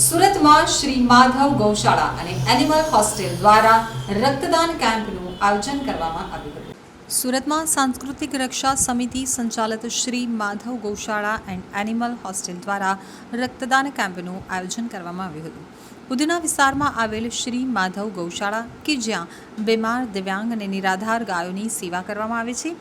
સુરતમાં શ્રી માધવ ગૌશાળા અને એનિમલ હોસ્ટેલ દ્વારા રક્તદાન કેમ્પનું આયોજન કરવામાં આવ્યું હતું. સુરતમાં સાંસ્કૃતિક રક્ષા સમિતિ સંચાલિત શ્રી માધવ ગૌશાળા એન્ડ એનિમલ હોસ્ટેલ દ્વારા રક્તદાન કેમ્પનું આયોજન કરવામાં આવ્યું હતું. ઉધના વિસ્તારમાં આવેલ શ્રી માધવ ગૌશાળા કે જ્યાં બીમાર, દિવ્યાંગ અને નિરાધાર ગાયોની સેવા કરવામાં આવે છે,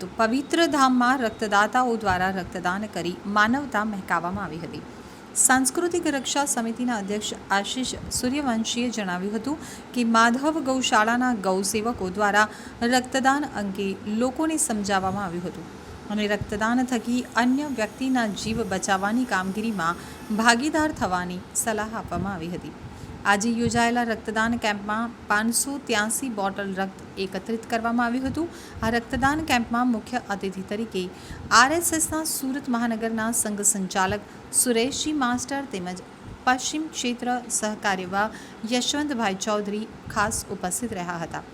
તો પવિત્ર ધામમાં રક્તદાતાઓ દ્વારા રક્તદાન કરી માનવતા મહેકાવવામાં આવી હતી. સાંસ્કૃતિક રક્ષા સમિતિના અધ્યક્ષ આશિષ સૂર્યવંશીએ જણાવ્યું હતું કે માધવ ગૌશાળાના ગૌસેવકો દ્વારા રક્તદાન અંગે લોકોને સમજાવવામાં આવ્યું હતું. અને રક્તદાન થકી અન્ય વ્યક્તિના જીવ બચાવવાની કામગીરીમાં ભાગીદાર થવાની સલાહ આપવામાં આવી હતી. આજે યોજાયેલા રક્તદાન કેમ્પમાં પાંચસો ત્યાંસી બોટલ રક્ત એકત્રિત કરવામાં આવ્યું હતું. આ રક્તદાન કેમ્પમાં મુખ્ય અતિથિ તરીકે આરએસએસના સુરત મહાનગરના સંઘ સંચાલક સુરેશજી માસ્ટર તેમજ પશ્ચિમ ક્ષેત્ર સહકાર્યવા યશવંતભાઈ ચૌધરી ખાસ ઉપસ્થિત રહ્યા હતા.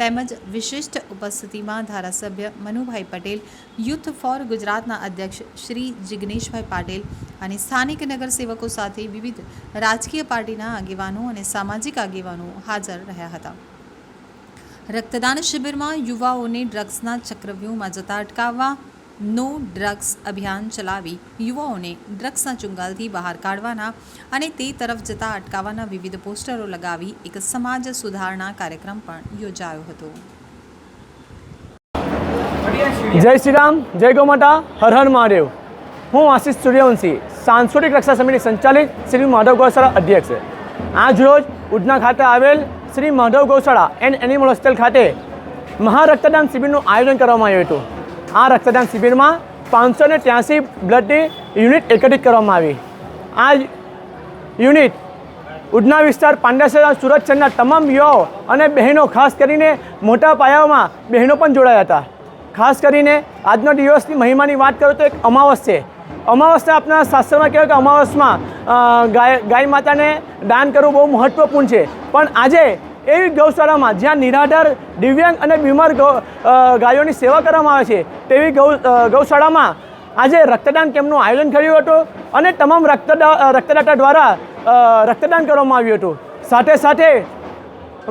તેમજ વિશિષ્ટ ઉપસ્થિતિમાં ધારાસભ્ય મનુભાઈ પટેલ, યુથ ફોર ગુજરાતના અધ્યક્ષ શ્રી જિગ્નેશભાઈ પટેલ અને સ્થાનિક નગરસેવકો સાથે વિવિધ રાજકીય પાર્ટીના આગેવાનો અને સામાજિક આગેવાનો હાજર રહ્યા હતા. રક્તદાન શિબિરમાં યુવાઓને ડ્રગ્સના ચક્રવ્યૂહમાં જતા અટકાવવા નો ડ્રગ્સ અભિયાન ચલાવી યુવાઓને ડ્રગ્સના ચુંગાલથી બહાર કાઢવાના અને તે તરફ જતા અટકાવવાના વિવિધ પોસ્ટરો લગાવી એક સમાજ સુધારણા કાર્યક્રમ પણ યોજાયો હતો. જય શ્રી રામ જય ગૌમાતા, હર હર મહાદેવ. હું આશિષ સૂર્યવંશી, સાંસ્કૃતિક રક્ષા સમિતિ સંચાલિત શ્રી માધવ ગૌશાળા અધ્યક્ષ. આજ રોજ ઉધના ખાતે આવેલ શ્રી માધવ ગૌશાળા એન્ડ એનિમલ હોસ્ટેલ ખાતે મહા રક્તદાન શિબિરનું આયોજન કરવામાં આવ્યું હતું. આ રક્તદાન શિબિરમાં પાંચસો ને ત્યાંસી બ્લડની યુનિટ એકત્રિત કરવામાં આવી. આ યુનિટ ઉધના વિસ્તાર પાંડેસરા, સુરત શહેરના તમામ યુવાઓ અને બહેનો, ખાસ કરીને મોટા પાયામાં બહેનો પણ જોડાયા હતા. ખાસ કરીને આજનો દિવસની મહિમાની વાત કરું તો એક અમાવસ છે. અમાવસને આપણા શાસ્ત્રમાં કહેવાય કે અમાવસમાં ગાય ગાય માતાને દાન કરવું બહુ મહત્ત્વપૂર્ણ છે. પણ આજે એવી ગૌશાળામાં જ્યાં નિરાધાર, દિવ્યાંગ અને બીમાર ગાયોની સેવા કરવામાં આવે છે, તેવી ગૌ ગૌશાળામાં આજે રક્તદાન કેમ્પનું આયોજન કર્યું હતું અને તમામ રક્તદા રક્તદાતા દ્વારા રક્તદાન કરવામાં આવ્યું હતું. સાથે સાથે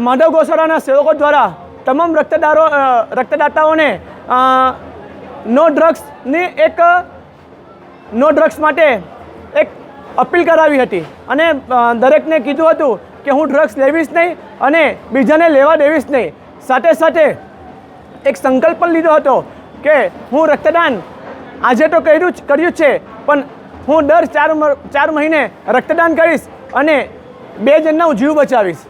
માધવ ગૌશાળાના સેવકો દ્વારા તમામ રક્તદારો રક્તદાતાઓને નો ડ્રગ્સની એક, નો ડ્રગ્સ માટે એક અપીલ કરાવી હતી. અને દરેકને કીધું હતું કે હું ડ્રગ્સ લેવીશ નહીં અને બીજાને લેવા દેવીશ નહીં. સાથે સાથે એક સંકલ્પ પણ લીધો હતો કે હું રક્તદાન આજે તો કર્યું જ, કર્યું છે, પણ હું દર ચાર ચાર મહિને રક્તદાન કરીશ અને બે જણના હું જીવ બચાવીશ.